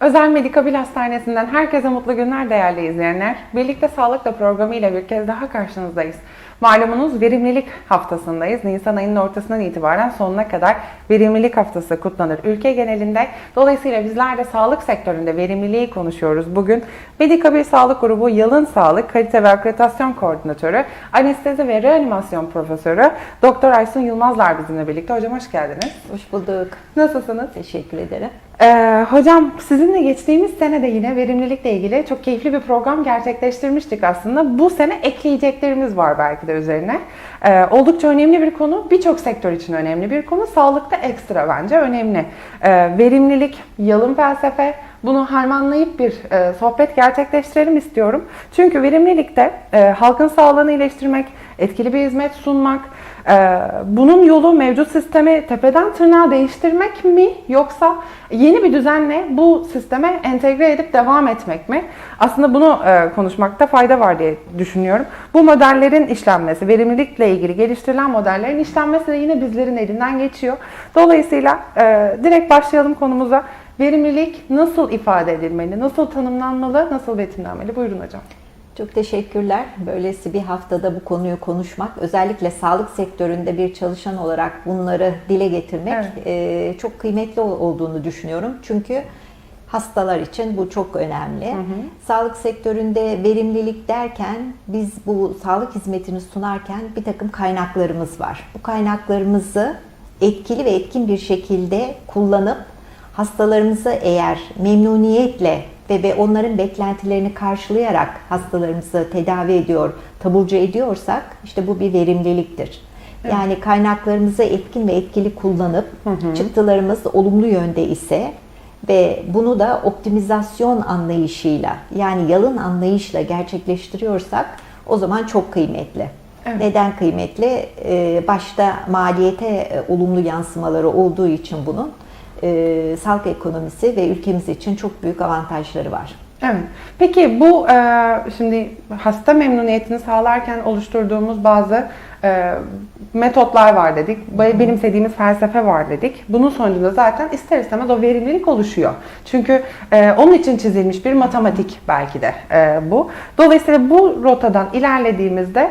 Özel Medikabil Hastanesi'nden herkese mutlu günler değerli izleyenler. Birlikte Sağlıkla programı ile bir kez daha karşınızdayız. Malumunuz verimlilik haftasındayız. Nisan ayının ortasından itibaren sonuna kadar verimlilik haftası kutlanır ülke genelinde. Dolayısıyla bizler de sağlık sektöründe verimliliği konuşuyoruz. Bugün Medikabil Sağlık Grubu Yalın Sağlık Kalite ve Akreditasyon Koordinatörü, Anestezi ve Reanimasyon Profesörü Doktor Aysun Yılmazlar bizimle birlikte. Hocam hoş geldiniz. Hoş bulduk. Nasılsınız? Teşekkür ederim. Ee, hocam sizinle geçtiğimiz sene de yine verimlilikle ilgili çok keyifli bir program gerçekleştirmiştik aslında. Bu sene ekleyeceklerimiz var belki de üzerine. Ee, oldukça önemli bir konu. Birçok sektör için önemli bir konu. Sağlıkta ekstra bence önemli. Ee, verimlilik, yalın felsefe, bunu harmanlayıp bir e, sohbet gerçekleştirelim istiyorum. Çünkü verimlilikte e, halkın sağlığını iyileştirmek, etkili bir hizmet sunmak, bunun yolu mevcut sistemi tepeden tırnağa değiştirmek mi yoksa yeni bir düzenle bu sisteme entegre edip devam etmek mi? Aslında bunu e, konuşmakta fayda var diye düşünüyorum. Bu modellerin işlenmesi, verimlilikle ilgili geliştirilen modellerin işlenmesi de yine bizlerin elinden geçiyor. Dolayısıyla e, direkt başlayalım konumuza. Verimlilik nasıl ifade edilmeli, nasıl tanımlanmalı, nasıl betimlenmeli? Buyurun hocam. Çok teşekkürler. Böylesi bir haftada bu konuyu konuşmak, özellikle sağlık sektöründe bir çalışan olarak bunları dile getirmek Evet. e, çok kıymetli ol- olduğunu düşünüyorum. Çünkü hastalar için bu çok önemli. Sağlık sektöründe verimlilik derken biz bu sağlık hizmetini sunarken bir takım kaynaklarımız var. Bu kaynaklarımızı etkili ve etkin bir şekilde kullanıp hastalarımızı eğer memnuniyetle ve, ve onların beklentilerini karşılayarak hastalarımızı tedavi ediyor, taburcu ediyorsak işte bu bir verimliliktir. Yani kaynaklarımızı etkin ve etkili kullanıp çıktılarımız olumlu yönde ise ve bunu da optimizasyon anlayışıyla yani yalın anlayışla gerçekleştiriyorsak o zaman çok kıymetli. Evet. Neden kıymetli? Ee, Başta maliyete e, olumlu yansımaları olduğu için bunun e, sağlık ekonomisi ve ülkemiz için çok büyük avantajları var. Evet. Peki bu e, şimdi hasta memnuniyetini sağlarken oluşturduğumuz bazı e, metotlar var dedik. Be- Benimsediğimiz felsefe var dedik. Bunun sonucunda zaten ister istemez o verimlilik oluşuyor. Çünkü e, onun için çizilmiş bir matematik belki de e, bu. Dolayısıyla bu rotadan ilerlediğimizde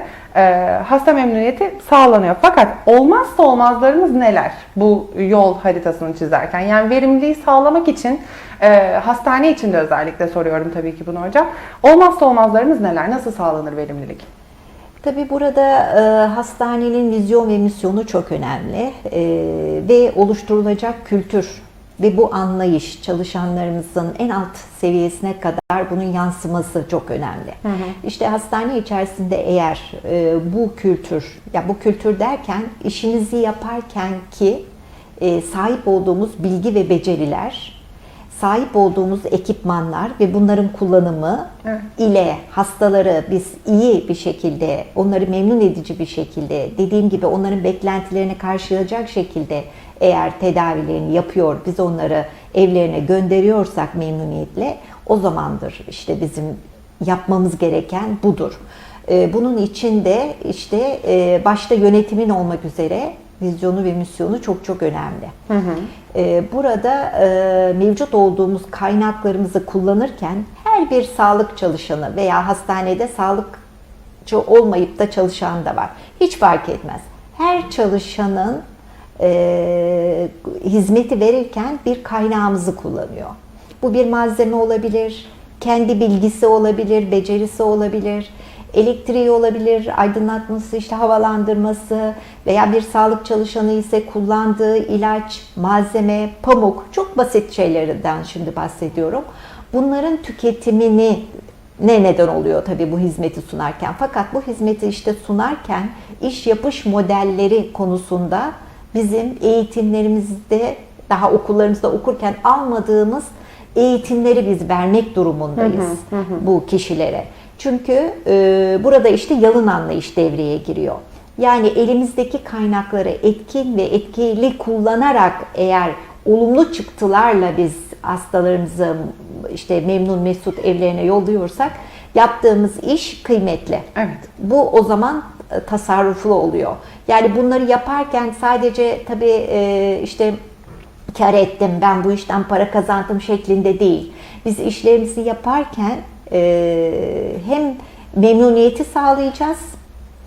hasta memnuniyeti sağlanıyor. Fakat olmazsa olmazlarımız neler bu yol haritasını çizerken? Yani verimliliği sağlamak için e, hastane için de özellikle soruyorum tabii ki bunu hocam. Olmazsa olmazlarımız neler? Nasıl sağlanır verimlilik? Tabii burada e, hastanenin vizyon ve misyonu çok önemli E, ve oluşturulacak kültür ve bu anlayış çalışanlarımızın en alt seviyesine kadar bunun yansıması çok önemli. İşte hastane içerisinde eğer e, bu kültür, ya bu kültür derken işimizi yaparken ki e, sahip olduğumuz bilgi ve beceriler, sahip olduğumuz ekipmanlar ve bunların kullanımı Evet. ile hastaları biz iyi bir şekilde, onları memnun edici bir şekilde, dediğim gibi onların beklentilerini karşılayacak şekilde eğer tedavilerini yapıyor, biz onları evlerine gönderiyorsak memnuniyetle o zamandır işte bizim yapmamız gereken budur. Ee, Bunun için de işte e, başta yönetimin olmak üzere vizyonu ve misyonu çok çok önemli. Ee, Burada e, mevcut olduğumuz kaynaklarımızı kullanırken her bir sağlık çalışanı veya hastanede sağlıkçı olmayıp da çalışan da var. Hiç fark etmez. Her çalışanın e, hizmeti verirken bir kaynağımızı kullanıyor. Bu bir malzeme olabilir, kendi bilgisi olabilir, becerisi olabilir, elektriği olabilir, aydınlatması, işte havalandırması veya bir sağlık çalışanı ise kullandığı ilaç, malzeme, pamuk, çok basit şeylerden şimdi bahsediyorum. Bunların tüketimini ne neden oluyor tabii bu hizmeti sunarken. Fakat bu hizmeti işte sunarken iş yapış modelleri konusunda bizim eğitimlerimizde daha okullarımızda okurken almadığımız eğitimleri biz vermek durumundayız bu kişilere. Çünkü e, burada işte yalın anlayış devreye giriyor. Yani elimizdeki kaynakları etkin ve etkili kullanarak eğer olumlu çıktılarla biz hastalarımızı işte memnun mesut evlerine yolluyorsak yaptığımız iş kıymetli. Evet. Bu o zaman tasarruflu oluyor. Yani bunları yaparken sadece tabii e, işte kar ettim, ben bu işten para kazandım şeklinde değil. Biz işlerimizi yaparken e, hem memnuniyeti sağlayacağız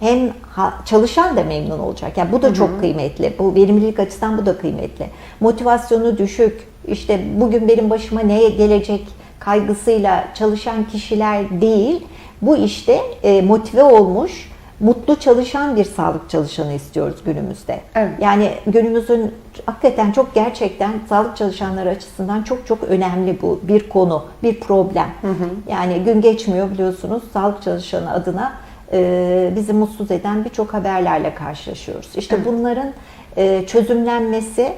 hem çalışan da memnun olacak. Yani bu da çok kıymetli. Bu verimlilik açısından bu da kıymetli. Motivasyonu düşük, işte bugün benim başıma neye gelecek kaygısıyla çalışan kişiler değil. Bu işte e, motive olmuş, mutlu çalışan bir sağlık çalışanı istiyoruz günümüzde. Evet. Yani günümüzün hakikaten çok gerçekten sağlık çalışanları açısından çok çok önemli bu bir konu, bir problem. Yani gün geçmiyor biliyorsunuz sağlık çalışanı adına e, bizi mutsuz eden birçok haberlerle karşılaşıyoruz. İşte bunların e, çözümlenmesi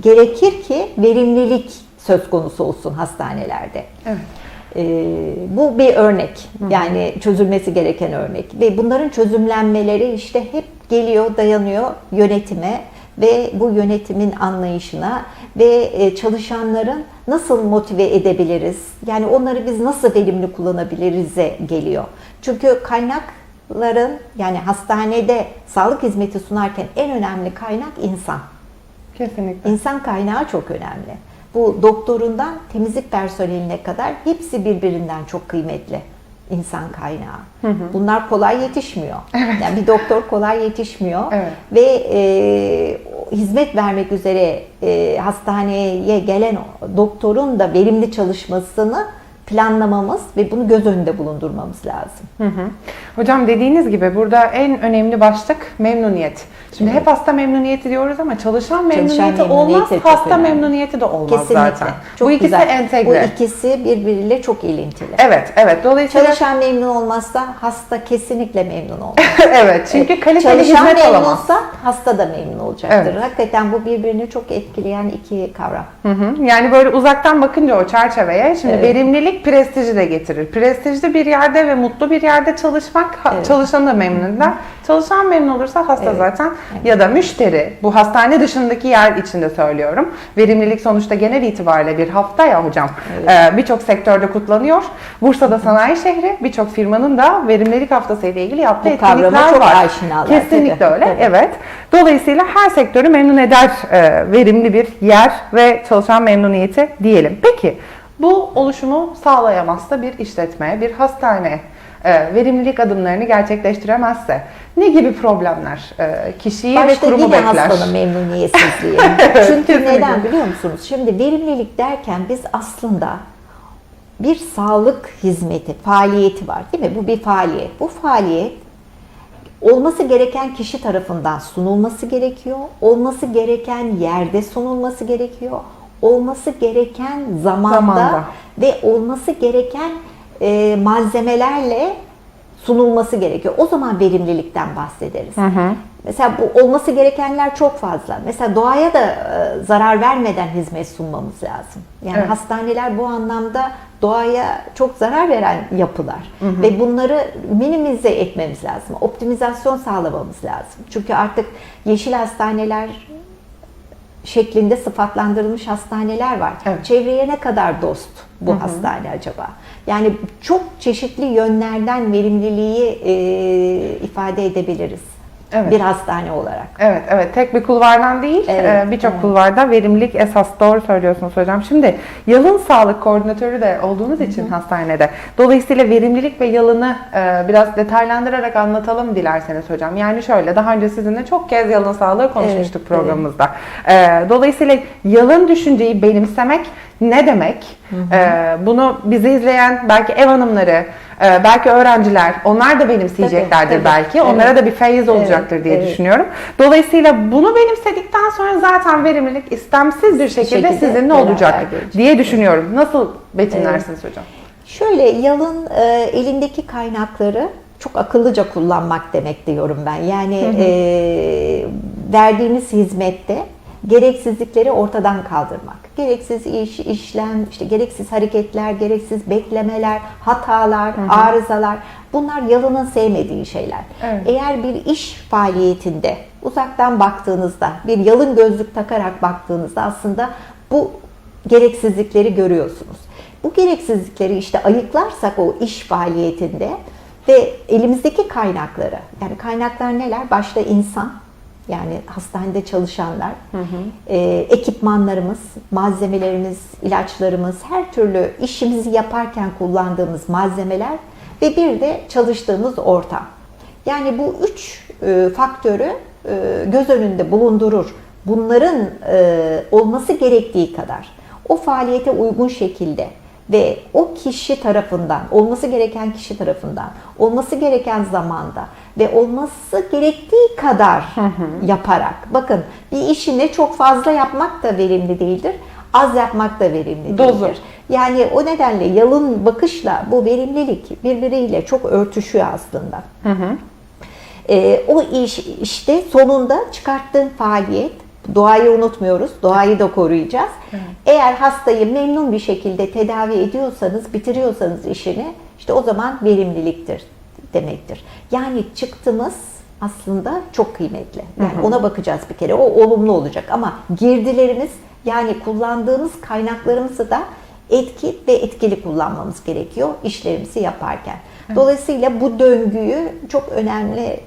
gerekir ki verimlilik söz konusu olsun hastanelerde. Evet. Ee, bu bir örnek. Yani çözülmesi gereken örnek. Ve bunların çözümlenmeleri işte hep geliyor, dayanıyor yönetime ve bu yönetimin anlayışına ve e, çalışanların nasıl motive edebiliriz? Yani onları biz nasıl verimli kullanabiliriz'e geliyor. Çünkü kaynakların yani hastanede sağlık hizmeti sunarken en önemli kaynak insan. Kesinlikle. İnsan kaynağı çok önemli. Bu doktorundan temizlik personeline kadar hepsi birbirinden çok kıymetli insan kaynağı. Bunlar kolay yetişmiyor. Yani bir doktor kolay yetişmiyor Evet. ve e, hizmet vermek üzere e, hastaneye gelen doktorun da verimli çalışmasını planlamamız ve bunu göz önünde bulundurmamız lazım. Hı hı. Hocam dediğiniz gibi burada en önemli başlık memnuniyet. Şimdi hep hasta memnuniyeti diyoruz ama çalışan memnuniyeti, memnuniyeti olmaz, hasta önemli. memnuniyeti de olmaz Kesinlikle. zaten. Çok Bu ikisi güzel. entegre. Bu ikisi birbiriyle çok ilintili. Evet, evet. Dolayısıyla Çalışan memnun olmazsa hasta kesinlikle memnun olmaz. evet. Çünkü kaliteli Çalışan hizmet alamaz. memnunsa hasta da memnun olacaktır. Evet. Hakikaten bu birbirini çok etkileyen iki kavram. Hı hı. Yani böyle uzaktan bakınca o çerçeveye şimdi verimlilik prestiji de getirir. Prestijli bir yerde ve mutlu bir yerde çalışmak ha- çalışanı da memnun eder. Çalışan memnun olursa hasta zaten ya da müşteri bu hastane dışındaki yer içinde söylüyorum. Verimlilik sonuçta genel itibariyle bir hafta ya hocam. Ee, birçok sektörde kutlanıyor. Bursa'da sanayi şehri birçok firmanın da verimlilik haftası ile ilgili yaptığı Bu etkinlikler çok var. aşinalar, Kesinlikle tabii, öyle. tabii. Evet. Dolayısıyla her sektörü memnun eder e, verimli bir yer ve çalışan memnuniyeti diyelim. Peki bu oluşumu sağlayamazsa bir işletme, bir hastane e, verimlilik adımlarını gerçekleştiremezse ne gibi problemler e, kişiyi ve Başta kurumu yine bekler? hastanın memnuniyetsizliği. Çünkü kesinlikle. neden biliyor musunuz? Şimdi verimlilik derken biz aslında bir sağlık hizmeti, faaliyeti var değil mi? Bu bir faaliyet. Bu faaliyet olması gereken kişi tarafından sunulması gerekiyor. Olması gereken yerde sunulması gerekiyor. Olması gereken zamanda, Zamanda. ve olması gereken e, malzemelerle sunulması gerekiyor. O zaman verimlilikten bahsederiz. Mesela bu olması gerekenler çok fazla. Mesela doğaya da e, zarar vermeden hizmet sunmamız lazım. Yani Evet. hastaneler bu anlamda doğaya çok zarar veren yapılar ve bunları minimize etmemiz lazım. Optimizasyon sağlamamız lazım. Çünkü artık yeşil hastaneler şeklinde sıfatlandırılmış hastaneler var. Evet. Çevreye ne kadar dost bu hastane acaba? Yani çok çeşitli yönlerden verimliliği e, ifade edebiliriz. Evet. Bir hastane olarak. Evet, evet. Tek bir kulvardan değil, Evet, e, birçok kulvarda verimlilik esas. Doğru söylüyorsunuz hocam. Şimdi yalın sağlık koordinatörü de olduğunuz için hastanede. Dolayısıyla verimlilik ve yalını e, biraz detaylandırarak anlatalım dilerseniz hocam. Yani şöyle, daha önce sizinle çok kez yalın sağlığı konuşmuştuk Evet, programımızda. E, dolayısıyla yalın düşünceyi benimsemek ne demek? E, bunu bizi izleyen belki ev hanımları, e, belki öğrenciler, onlar da benimseyeceklerdir Tabii, tabii. belki. Evet. Onlara da bir feyiz olacaktır diye evet. düşünüyorum. Dolayısıyla bunu benimsedikten sonra zaten verimlilik istemsiz bir şekilde, şekilde sizinle olacak diye düşünüyorum. Nasıl betimlersiniz hocam? Şöyle yalın e, elindeki kaynakları çok akıllıca kullanmak demek diyorum ben. Yani e, verdiğimiz hizmette gereksizlikleri ortadan kaldırmak. Gereksiz iş, işlem, işte gereksiz hareketler, gereksiz beklemeler, hatalar, arızalar bunlar yalının sevmediği şeyler. Evet. Eğer bir iş faaliyetinde uzaktan baktığınızda, bir yalın gözlük takarak baktığınızda aslında bu gereksizlikleri görüyorsunuz. Bu gereksizlikleri işte ayıklarsak o iş faaliyetinde ve elimizdeki kaynakları, yani kaynaklar neler? Başta insan, yani hastanede çalışanlar, e, ekipmanlarımız, malzemelerimiz, ilaçlarımız, her türlü işimizi yaparken kullandığımız malzemeler ve bir de çalıştığımız ortam. Yani bu üç e, faktörü e, göz önünde bulundurur. Bunların e, olması gerektiği kadar o faaliyete uygun şekilde ve o kişi tarafından, olması gereken kişi tarafından, olması gereken zamanda ve olması gerektiği kadar yaparak. Bakın bir işi ne çok fazla yapmak da verimli değildir, az yapmak da verimli Dozu. değildir. Yani o nedenle yalın bakışla bu verimlilik birbiriyle çok örtüşüyor aslında. Ee, o iş işte sonunda çıkarttığın faaliyet doğayı unutmuyoruz. Doğayı da koruyacağız. Eğer hastayı memnun bir şekilde tedavi ediyorsanız, bitiriyorsanız işini işte o zaman verimliliktir demektir. Yani çıktımız aslında çok kıymetli. Yani ona bakacağız bir kere. O olumlu olacak ama girdilerimiz yani kullandığımız kaynaklarımızı da etki ve etkili kullanmamız gerekiyor işlerimizi yaparken. Dolayısıyla bu döngüyü çok önemli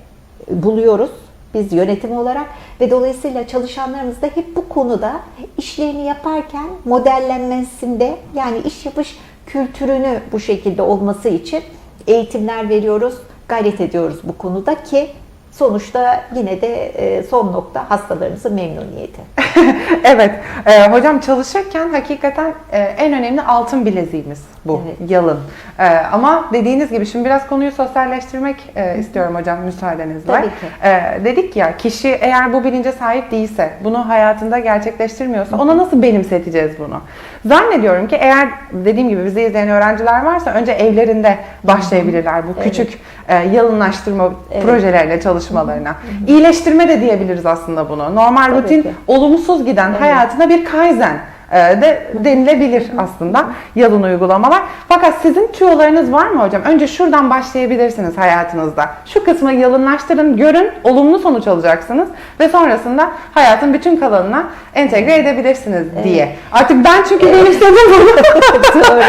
buluyoruz biz yönetim olarak ve dolayısıyla çalışanlarımız da hep bu konuda işlerini yaparken modellenmesinde yani iş yapış kültürünü bu şekilde olması için eğitimler veriyoruz, gayret ediyoruz bu konuda ki sonuçta yine de e, son nokta hastalarımızın memnuniyeti. evet. Ee, hocam çalışırken hakikaten e, en önemli altın bileziğimiz bu. Evet. Yalın. Ee, ama dediğiniz gibi şimdi biraz konuyu sosyalleştirmek e, istiyorum hocam müsaadenizle. Tabii ki. Ee, dedik ya kişi eğer bu bilince sahip değilse, bunu hayatında gerçekleştirmiyorsa ona nasıl benimseteceğiz bunu? Zannediyorum ki eğer dediğim gibi bizi izleyen öğrenciler varsa önce evlerinde başlayabilirler bu Evet. küçük e, yalınlaştırma Evet. projelerine, çalışmalarına. İyileştirme de diyebiliriz aslında bunu. Normal Tabii rutin ki. olumsuz giden Evet. hayatına bir kaizen de denilebilir aslında yalın uygulamalar. Fakat sizin tüyolarınız var mı hocam? Önce şuradan başlayabilirsiniz hayatınızda. Şu kısmı yalınlaştırın, görün, olumlu sonuç alacaksınız ve sonrasında hayatın bütün kalanına entegre edebilirsiniz diye. Artık ben çünkü benimsedim bunu. Doğru.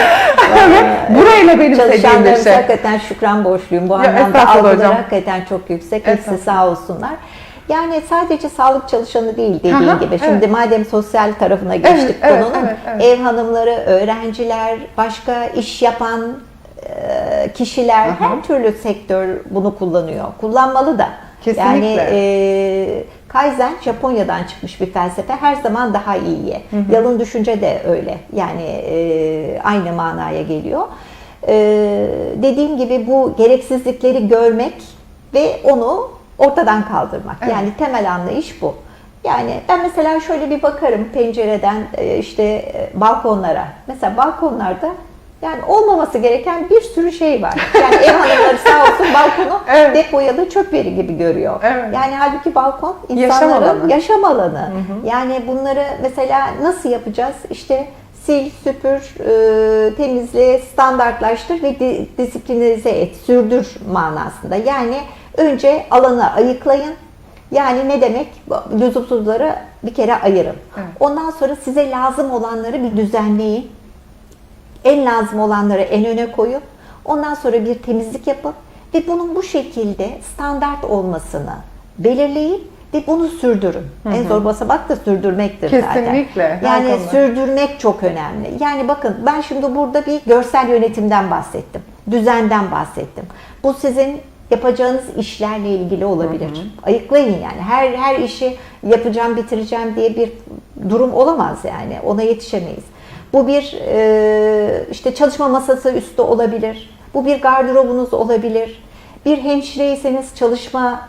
evet, burayla benimsediğim bir şey. hakikaten şükran borçluyum. Bu anlamda algıları hocam. hakikaten çok yüksek. Hepsi sağ olsunlar. Yani sadece sağlık çalışanı değil dediğin Aha, gibi. Şimdi evet. madem sosyal tarafına geçtik evet, konunun. evet, evet. Ev hanımları, öğrenciler, başka iş yapan kişiler, her türlü sektör bunu kullanıyor. Kullanmalı da. Yani Kesinlikle. e, Kaizen Japonya'dan çıkmış bir felsefe. Her zaman daha iyiye. Yalın düşünce de öyle. Yani e, aynı manaya geliyor. E, dediğim gibi bu gereksizlikleri görmek ve onu ortadan kaldırmak. Evet. Yani temel anlayış bu. Yani ben mesela şöyle bir bakarım pencereden e, işte e, balkonlara. Mesela balkonlarda yani olmaması gereken bir sürü şey var. Yani ev hanımları sağ olsun balkonu Evet. depoyalı çöp yeri gibi görüyor. Evet. Yani halbuki balkon Yaşam insanların alanı. yaşam alanı. Yani bunları mesela nasıl yapacağız? İşte sil, süpür, e, temizle, standartlaştır ve di- disiplinize et, sürdür manasında. Yani önce alanı ayıklayın. Yani ne demek? Lüzumsuzları bir kere ayırın. Evet. Ondan sonra size lazım olanları bir düzenleyin. En lazım olanları en öne koyun. Ondan sonra bir temizlik yapın ve bunun bu şekilde standart olmasını belirleyin ve bunu sürdürün. En zor basamak da sürdürmektir zaten. Kesinlikle, Yani harika. sürdürmek çok önemli. Yani bakın ben şimdi burada bir görsel yönetimden bahsettim. Düzenden bahsettim. Bu sizin yapacağınız işlerle ilgili olabilir. Ayıklayın yani. Her her işi yapacağım, bitireceğim diye bir durum olamaz yani. Ona yetişemeyiz. Bu bir e, işte çalışma masası üstü olabilir. Bu bir gardırobunuz olabilir. Bir hemşireyseniz çalışma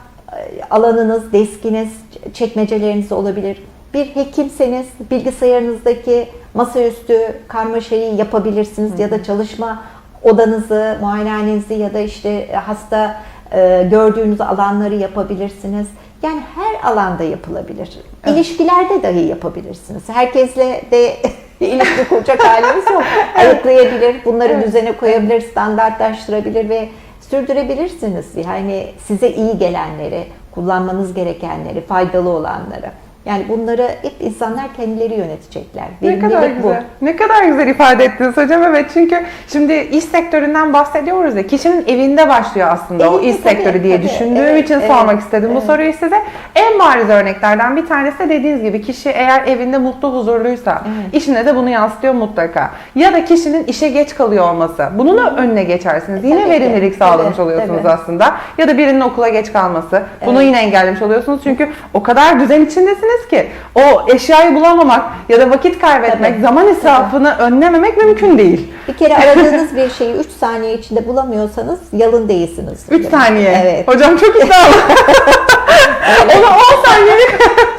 alanınız, deskiniz, çekmeceleriniz olabilir. Bir hekimseniz bilgisayarınızdaki masaüstü karmaşayı yapabilirsiniz ya da çalışma odanızı, muayenehanenizi ya da işte hasta e, gördüğünüz alanları yapabilirsiniz. Yani her alanda yapılabilir. İlişkilerde dahi yapabilirsiniz. Herkesle de ilişki kuracak halimiz yok. Ayıklayabilir, bunları Evet. düzene koyabilir, standartlaştırabilir ve sürdürebilirsiniz. Yani size iyi gelenleri, kullanmanız gerekenleri, faydalı olanları. Yani bunları hep insanlar kendileri yönetecekler. Ne kadar Verimlilik bu. güzel. Ne kadar güzel ifade ettiniz hocam. Evet çünkü şimdi iş sektöründen bahsediyoruz ya kişinin evinde başlıyor aslında o Evinde, iş tabii, sektörü diye tabii. düşündüğüm Evet, için evet, sormak istedim bu evet. soruyu size. En bariz örneklerden bir tanesi de dediğiniz gibi kişi eğer evinde mutlu huzurluysa Evet. işine de bunu yansıtıyor mutlaka. Ya da kişinin işe geç kalıyor olması. Bunun da önüne geçersiniz. Yine Tabii ki. verimlilik sağlamış Tabii, oluyorsunuz tabii. aslında. Ya da birinin okula geç kalması. Bunu Evet. yine engellemiş oluyorsunuz. Çünkü o kadar düzen içindesiniz ki o eşyayı bulamamak ya da vakit kaybetmek, Tabii. zaman israfını önlememek mümkün değil. Bir kere aradığınız bir şeyi 3 saniye içinde bulamıyorsanız yalın değilsiniz. 3 saniye. Evet. Hocam çok iddialı. Onu 10 saniyelik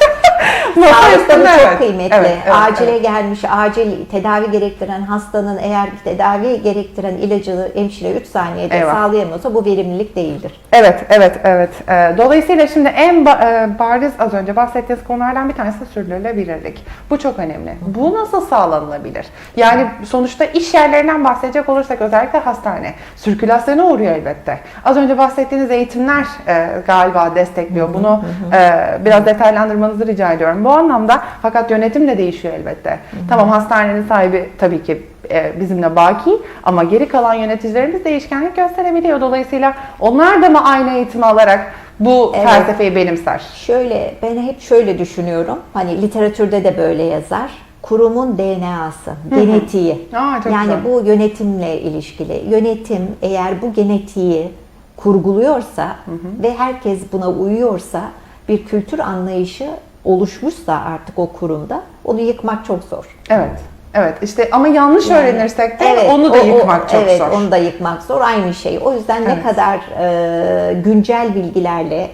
Sağlıkta bu üstünde, çok evet. kıymetli. Evet, evet, Acile evet. gelmiş, acil tedavi gerektiren hastanın eğer tedavi gerektiren ilacı hemşire 3 saniyede Eyvah. sağlayamıyorsa bu verimlilik değildir. Evet, evet, evet. Ee, Dolayısıyla şimdi en e, bariz az önce bahsettiğiniz konulardan bir tanesi sürdürülebilirlik. Bu çok önemli. Bu nasıl sağlanılabilir? Yani sonuçta iş yerlerinden bahsedecek olursak özellikle hastane. Sirkülasyona uğruyor elbette. Az önce bahsettiğiniz eğitimler e, galiba destekliyor. Bunu e, biraz detaylandırmanızı rica ediyorum. Bu anlamda fakat yönetim de değişiyor elbette. Tamam hastanenin sahibi tabii ki e, bizimle baki ama geri kalan yöneticilerimiz değişkenlik gösterebiliyor. Dolayısıyla onlar da mı aynı eğitimi alarak bu Evet. felsefeyi benimser? Şöyle ben hep şöyle düşünüyorum. Hani literatürde de böyle yazar. Kurumun DNA'sı, genetiği. Aa, yani güzel. bu yönetimle ilişkili. Yönetim eğer bu genetiği kurguluyorsa ve herkes buna uyuyorsa bir kültür anlayışı oluşmuşsa artık o kurumda onu yıkmak çok zor. Evet. Evet işte ama yanlış Yani, öğrenirsek de evet, onu da o- o- yıkmak çok evet, zor. onu da yıkmak zor. Aynı şey. O yüzden Evet. ne kadar e, güncel bilgilerle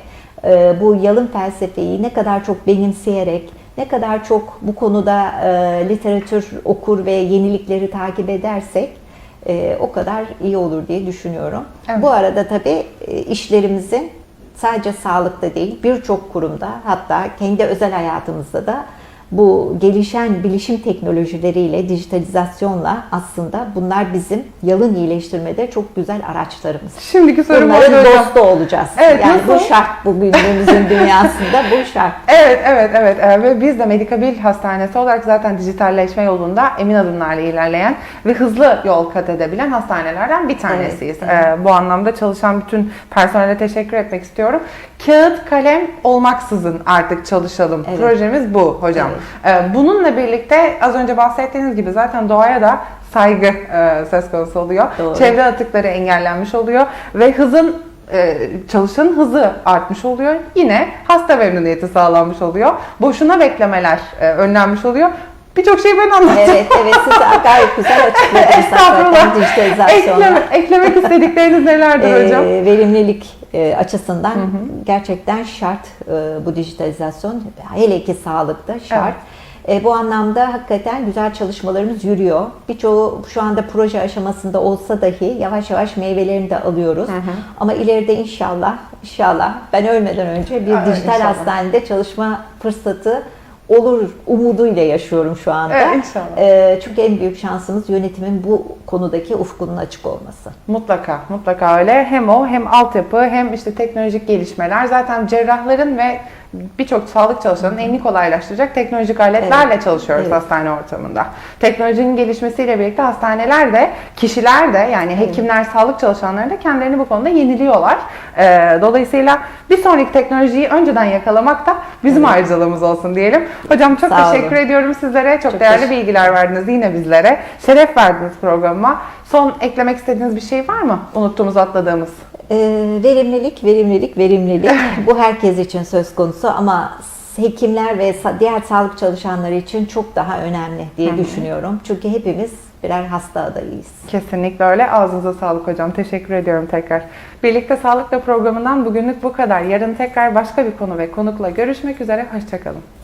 e, bu yalın felsefeyi ne kadar çok benimseyerek, ne kadar çok bu konuda e, literatür okur ve yenilikleri takip edersek e, o kadar iyi olur diye düşünüyorum. Evet. Bu arada tabii e, işlerimizin sadece sağlıkta değil birçok kurumda hatta kendi özel hayatımızda da bu gelişen bilişim teknolojileriyle, dijitalizasyonla aslında bunlar bizim yalın iyileştirmede çok güzel araçlarımız. Şimdiki sorum Bunların dostu olacağız. Evet, yani bu nasıl? şart bugünümüzün dünyasında bu şart. Evet, evet, evet. Ee, Ve biz de Medikabil Hastanesi olarak zaten dijitalleşme yolunda emin adımlarla ilerleyen ve hızlı yol kat edebilen hastanelerden bir tanesiyiz. Evet, Ee, bu anlamda çalışan bütün personele teşekkür etmek istiyorum. Kağıt, kalem olmaksızın artık çalışalım. Evet. Projemiz bu hocam. Ee, bununla birlikte az önce bahsettiğiniz gibi zaten doğaya da saygı e, söz konusu oluyor. Doğru. Çevre atıkları engellenmiş oluyor ve hızın e, çalışanın hızı artmış oluyor. Yine hasta memnuniyeti sağlanmış oluyor. Boşuna beklemeler e, önlenmiş oluyor. Birçok şeyi ben anlattım. Evet, evet siz gayet güzel açıkladınız Estağfurullah. dijitalizasyonla. Ekleme, eklemek istedikleriniz nelerdir Ee, hocam? verimlilik e, açısından gerçekten şart e, bu dijitalizasyon. Hele ki sağlıkta şart. E, bu anlamda hakikaten güzel çalışmalarımız yürüyor. Birçoğu şu anda proje aşamasında olsa dahi yavaş yavaş meyvelerini de alıyoruz. Ama ileride inşallah, inşallah ben ölmeden önce bir Evet, dijital inşallah. hastanede çalışma fırsatı olur umuduyla yaşıyorum şu anda. Evet, inşallah. E, çünkü en büyük şansımız yönetimin bu konudaki ufkunun açık olması. Mutlaka, mutlaka öyle. Hem o hem altyapı hem işte teknolojik gelişmeler zaten cerrahların ve birçok sağlık çalışanının elini kolaylaştıracak teknolojik aletlerle Evet, çalışıyoruz evet. hastane ortamında. Teknolojinin gelişmesiyle birlikte hastaneler de, kişiler de yani hekimler, sağlık çalışanları da kendilerini bu konuda yeniliyorlar. Ee, dolayısıyla bir sonraki teknolojiyi önceden yakalamak da bizim ayrıcalığımız olsun diyelim. Hocam çok Sağ olun. teşekkür ediyorum sizlere. Çok, Çok değerli bilgiler verdiniz yine bizlere. Şeref verdiniz programıma. Son eklemek istediğiniz bir şey var mı? Unuttuğumuz, atladığımız. Ee, verimlilik, verimlilik, verimlilik. Bu herkes için söz konusu ama hekimler ve diğer sağlık çalışanları için çok daha önemli diye düşünüyorum. Çünkü hepimiz birer hasta adayıyız. Kesinlikle öyle. Ağzınıza sağlık hocam. Teşekkür ediyorum tekrar. Birlikte Sağlıkla programından bugünlük bu kadar. Yarın tekrar başka bir konu ve konukla görüşmek üzere. Hoşçakalın.